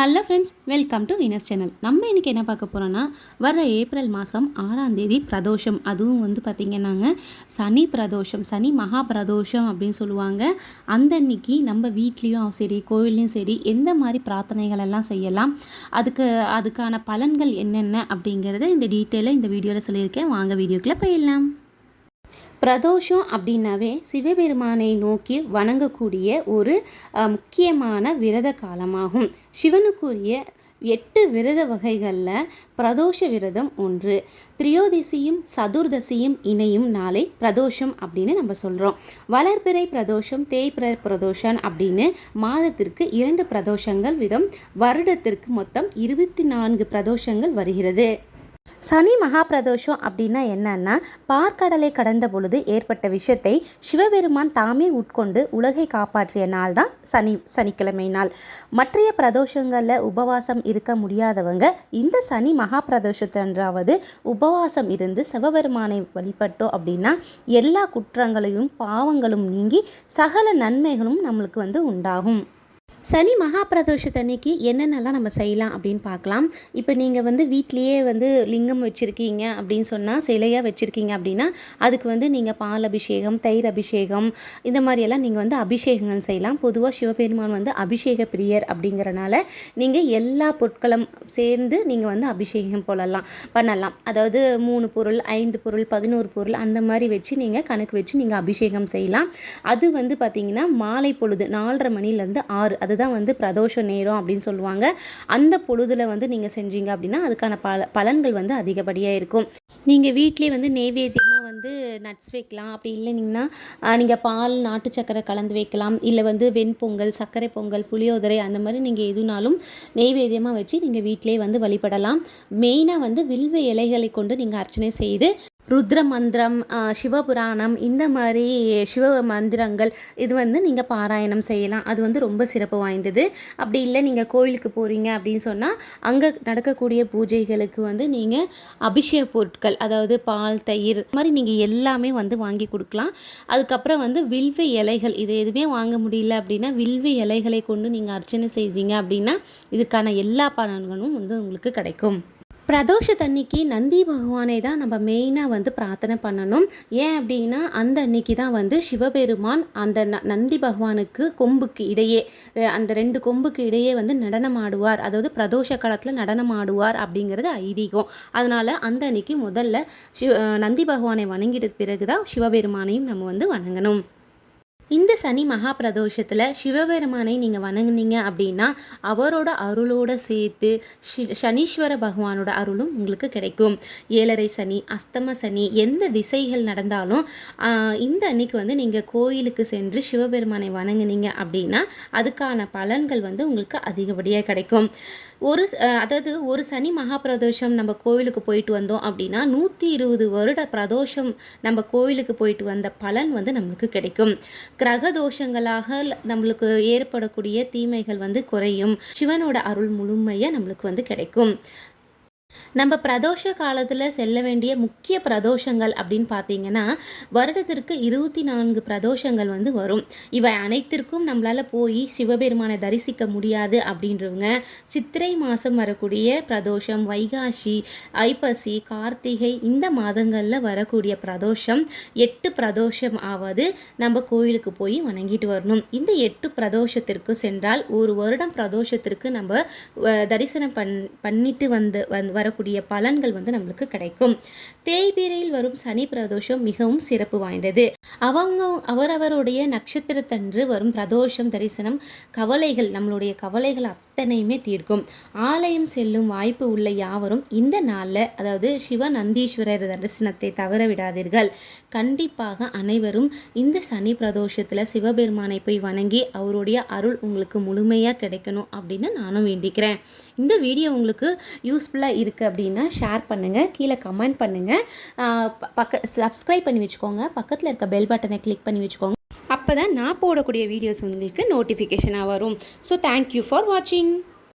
Hello friends welcome to Venus channel நம்ம இன்றைக்கி என்ன பார்க்க போகிறோன்னா வர ஏப்ரல் மாதம் ஆறாம் தேதி பிரதோஷம். அதுவும் வந்து பார்த்திங்கன்னாங்க சனி பிரதோஷம் சனி மகா பிரதோஷம் அப்படின்னு சொல்லுவாங்க. அந்த அன்னைக்கு நம்ம வீட்லேயும் சரி கோவில்லையும் சரி எந்த மாதிரி பிரார்த்தனைகள் எல்லாம் செய்யலாம் அதுக்கு அதுக்கான பலன்கள் என்னென்ன அப்படிங்கிறத இந்த டீட்டெயிலாக இந்த வீடியோவில் சொல்லியிருக்கேன். வாங்க வீடியோக்குள்ளே போயிடலாம். பிரதோஷம் அப்படின்னாவே சிவபெருமானை நோக்கி வணங்கக்கூடிய ஒரு முக்கியமான விரத காலமாகும். சிவனுக்குரிய எட்டு விரத வகைகளில் பிரதோஷ விரதம் ஒன்று திரியோதசியும் சதுர்தசியும் இணையும் நாளை பிரதோஷம் அப்படின்னு நம்ம சொல்கிறோம் வளர்பிறை பிரதோஷம் தேய்பிறை பிரதோஷம் அப்படின்னு மாதத்திற்கு இரண்டு பிரதோஷங்கள் விதம் வருடத்திற்கு மொத்தம் இருபத்தி நான்கு பிரதோஷங்கள் வருகிறது. சனி மகாபிரதோஷம் அப்படின்னா என்னன்னா பார்க்கடலை கடந்த பொழுது ஏற்பட்ட விஷயத்தை சிவபெருமான் தாமே உட்கொண்டு உலகை காப்பாற்றிய நாள் தான் சனி சனிக்கிழமை நாள். மற்றைய பிரதோஷங்களில் உபவாசம் இருக்க முடியாதவங்க இந்த சனி மகாபிரதோஷத்தன்றாவது உபவாசம் இருந்து சிவபெருமானை வழிபட்டோம் அப்படின்னா எல்லா குற்றங்களையும் பாவங்களும் நீங்கி சகல நன்மைகளும் நம்மளுக்கு வந்து உண்டாகும். சனி மகா பிரதோஷத்தன்னைக்கு என்னென்னலாம் நம்ம செய்யலாம் அப்படின்னு பார்க்கலாம். இப்போ நீங்கள் வந்து வீட்லேயே வந்து லிங்கம் வச்சுருக்கீங்க அப்படின்னு சொன்னால் சிலையாக வச்சுருக்கீங்க அப்படின்னா அதுக்கு வந்து நீங்கள் பால் அபிஷேகம் தயிர் அபிஷேகம் இந்த மாதிரியெல்லாம் நீங்கள் வந்து அபிஷேகங்கள் செய்யலாம். பொதுவாக சிவபெருமான் வந்து அபிஷேக பிரியர் அப்படிங்கிறனால நீங்கள் எல்லா பொருட்களும் சேர்ந்து நீங்கள் வந்து அபிஷேகம் போடலாம் பண்ணலாம். அதாவது மூணு பொருள் ஐந்து பொருள் பதினோரு பொருள் அந்த மாதிரி வச்சு நீங்கள் கணக்கு வச்சு நீங்கள் அபிஷேகம் செய்யலாம். அது வந்து பார்த்திங்கன்னா மாலை பொழுது நாலரை மணிலேருந்து ஆறு அதுதான் வந்து பிரதோஷ நேரம் அப்படின்னு சொல்லுவாங்க. அந்த பொழுதுல வந்து நீங்கள் செஞ்சீங்க அப்படின்னா அதுக்கான பல பலன்கள் வந்து அதிகப்படியாக இருக்கும். நீங்கள் வீட்லேயே வந்து நெய்வேத்தியமாக வந்து நட்ஸ் வைக்கலாம். அப்படி இல்லைனிங்கன்னா நீங்கள் பால் நாட்டு சக்கரை கலந்து வைக்கலாம். இல்லை வந்து வெண்பொங்கல் சர்க்கரை பொங்கல் புளியோதரை அந்த மாதிரி நீங்கள் எதுனாலும் நெய்வேத்தியமாக வச்சு நீங்கள் வீட்டிலேயே வந்து வழிபடலாம். மெயினாக வந்து வில்வ இலைகளை கொண்டு நீங்கள் அர்ச்சனை செய்து ருத்ர மந்திரம் சிவபுராணம் இந்த மாதிரி சிவ மந்திரங்கள் இது வந்து நீங்கள் பாராயணம் செய்யலாம். அது வந்து ரொம்ப சிறப்பு வாய்ந்தது. அப்படி இல்லை நீங்கள் கோயிலுக்கு போகிறீங்க அப்படின்னு சொன்னால் அங்கே நடக்கக்கூடிய பூஜைகளுக்கு வந்து நீங்கள் அபிஷேக பொருட்கள் அதாவது பால் தயிர் இந்த மாதிரி நீங்கள் எல்லாமே வந்து வாங்கி கொடுக்கலாம். அதுக்கப்புறம் வந்து வில்வ இலைகள் இது எதுவுமே வாங்க முடியல அப்படின்னா வில்வ இலைகளை கொண்டு நீங்கள் அர்ச்சனை செய்தீங்க அப்படின்னா இதுக்கான எல்லா பலன்களும் வந்து உங்களுக்கு கிடைக்கும். பிரதோஷத்தன்னைக்கு நந்தி பகவானை தான் நம்ம மெயினாக வந்து பிரார்த்தனை பண்ணணும். ஏன் அப்படின்னா அந்த அன்னைக்கு தான் வந்து சிவபெருமான் அந்த ந- நந்தி பகவானுக்கு கொம்புக்கு இடையே அந்த ரெண்டு கொம்புக்கு இடையே வந்து நடனம் ஆடுவார். அதாவது பிரதோஷ காலத்தில் நடனம் ஆடுவார் அப்படிங்கிறது ஐதீகம். அதனால் அந்த அன்னைக்கு முதல்ல சிவ நந்தி பகவானை வணங்கிட்ட பிறகு தான் சிவபெருமானையும் நம்ம வந்து வணங்கணும். இந்த சனி மகா பிரதோஷத்தில் சிவபெருமானை நீங்கள் வணங்குனீங்க அப்படின்னா அவரோட அருளோட சேர்த்து ஷி சனீஸ்வர பகவானோட அருளும் உங்களுக்கு கிடைக்கும். ஏழரை சனி அஸ்தம சனி எந்த திசைகள் நடந்தாலும் இந்த அன்னைக்கு வந்து நீங்கள் கோயிலுக்கு சென்று சிவபெருமானை வணங்குனீங்க அப்படின்னா அதுக்கான பலன்கள் வந்து உங்களுக்கு அதிகப்படியாக கிடைக்கும். ஒரு அதாவது ஒரு சனி மகா பிரதோஷம் நம்ம கோவிலுக்கு போயிட்டு வந்தோம் அப்படின்னா நூற்றி இருபது வருட பிரதோஷம் நம்ம கோயிலுக்கு போயிட்டு வந்த பலன் வந்து நம்மளுக்கு கிடைக்கும். கிரக தோஷங்களாக நம்மளுக்கு ஏற்படக்கூடிய தீமைகள் வந்து குறையும். சிவனோட அருள் முழுமையாக நம்மளுக்கு வந்து கிடைக்கும். நம்ம பிரதோஷ காலத்தில் செல்ல வேண்டிய முக்கிய பிரதோஷங்கள் அப்படின்னு பார்த்தீங்கன்னா வருடத்திற்கு இருபத்தி நான்கு பிரதோஷங்கள் வந்து வரும். இவை அனைத்திற்கும் நம்மளால் போய் சிவபெருமானை தரிசிக்க முடியாது அப்படின்றவங்க சித்திரை மாதம் வரக்கூடிய பிரதோஷம் வைகாசி ஐப்பசி கார்த்திகை இந்த மாதங்களில் வரக்கூடிய பிரதோஷம் எட்டு பிரதோஷம் ஆவது நம்ம கோயிலுக்கு போய் வணங்கிட்டு வரணும். இந்த எட்டு பிரதோஷத்திற்கு சென்றால் ஒரு வருடம் பிரதோஷத்திற்கு நம்ம தரிசனம் பண் பண்ணிட்டு வந்து வந்து வரக்கூடிய பலன்கள் வந்து நம்மளுக்கு கிடைக்கும். தேய்பிரையில் வரும் சனி பிரதோஷம் மிகவும் சிறப்பு வாய்ந்தது. அவங்க அவரவருடைய நட்சத்திரத்தன்று வரும் பிரதோஷம் தரிசனம் கவலைகள் நம்மளுடைய கவலைகள் அத்தனையுமே தீர்க்கும். ஆலயம் செல்லும் வாய்ப்பு உள்ள யாவரும் இந்த நாளில் அதாவது சிவ நந்தீஸ்வரர் தரிசனத்தை தவற விடாதீர்கள். கண்டிப்பாக அனைவரும் இந்த சனி பிரதோஷத்தில் சிவபெருமானை போய் வணங்கி அவருடைய அருள் உங்களுக்கு முழுமையாக கிடைக்கணும் அப்படின்னு நானும் வேண்டிக்கிறேன். இந்த வீடியோ உங்களுக்கு யூஸ்ஃபுல்லாக இருக்கு இருக்குது அப்படின்னா ஷேர் பண்ணுங்கள் கீழே கமெண்ட் பண்ணுங்கள் பக்க சப்ஸ்கிரைப் பண்ணி வச்சுக்கோங்க. பக்கத்தில் இருக்க பெல் பட்டனை கிளிக் பண்ணி வச்சுக்கோங்க. அப்போ தான் நான் போடக்கூடிய வீடியோஸ் உங்களுக்கு நோட்டிஃபிகேஷனாக வரும். ஸோ தேங்க்யூ ஃபார் வாட்சிங்